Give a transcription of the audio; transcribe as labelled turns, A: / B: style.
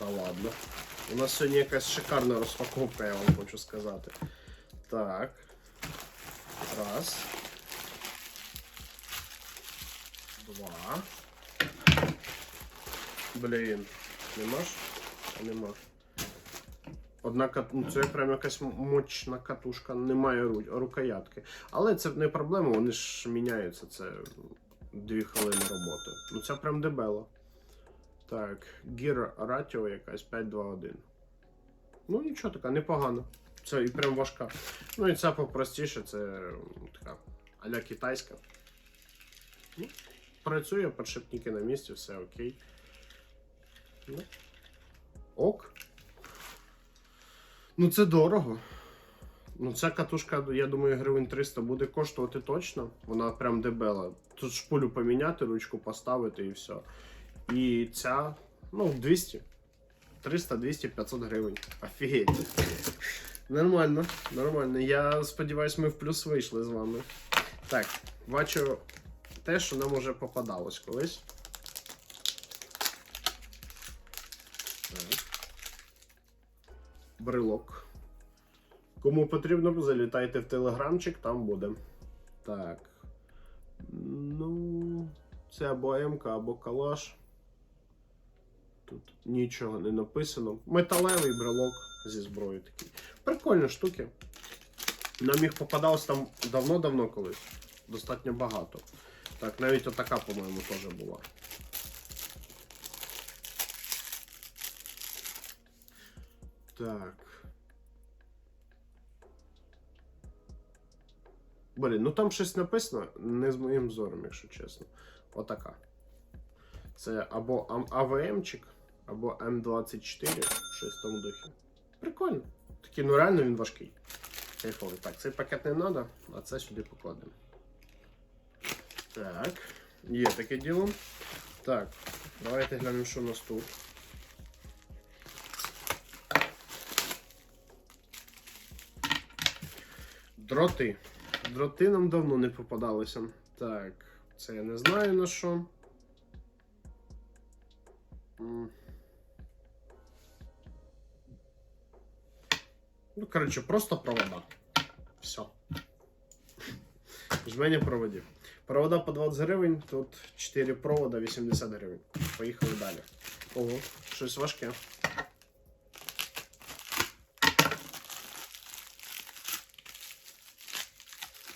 A: Та ладно. У нас сьогодні якась шикарна розпаковка, я вам хочу сказати. Так. Раз. Два. Блін. Нема? Нема. Одна кат... ну, це прям якась мощна катушка, немає ру... рукоятки. Але це не проблема, вони ж міняються. Це дві хвилини роботи. Ну це прям дебело. Так, Gear Ratio якась 521. Ну, нічого така, непогано. Це і прям важка. Ну і ця попростіше, це така аля китайська. Ну, працює, подшипники на місці, все окей. Ну, ок. Ну, це дорого. Ну, ця катушка, я думаю, гривень 300 буде коштувати точно. Вона прям дебела. Тут шпулю поміняти, ручку поставити і все. І ця, ну, 200. 300, 200, 500 гривень. Офігеть. Нормально, нормально. Я сподіваюся, ми в плюс вийшли з вами. Так, бачу те, що нам уже попадалось колись. Так. Брелок. Кому потрібно, залітайте в телеграмчик, там буде. Так. Ну, це або МК, або калаш. Тут нічого не написано. Металевий брелок зі зброєю такий. Прикольні штуки. Нам їх попадалось там давно-давно колись. Достатньо багато. Так, навіть отака, по-моєму, теж була. Так. Блін, ну там щось написано не з моїм зором, якщо чесно. Отака. Це або АВМчик, або М24, щось в тому духі. Прикольно. Такий, ну реально він важкий. Кайфовий. Так, цей пакет не треба, а це сюди покладемо. Так, є таке діло. Так, давайте глянемо, що у нас тут. Дроти. Дроти нам давно не попадалися. Так, це я не знаю на що. Ну, коротше, просто провода. Все. Жмені проводів. Провода по 20 гривень, тут 4 провода 80 гривень. Поїхали далі. Ого, щось важке.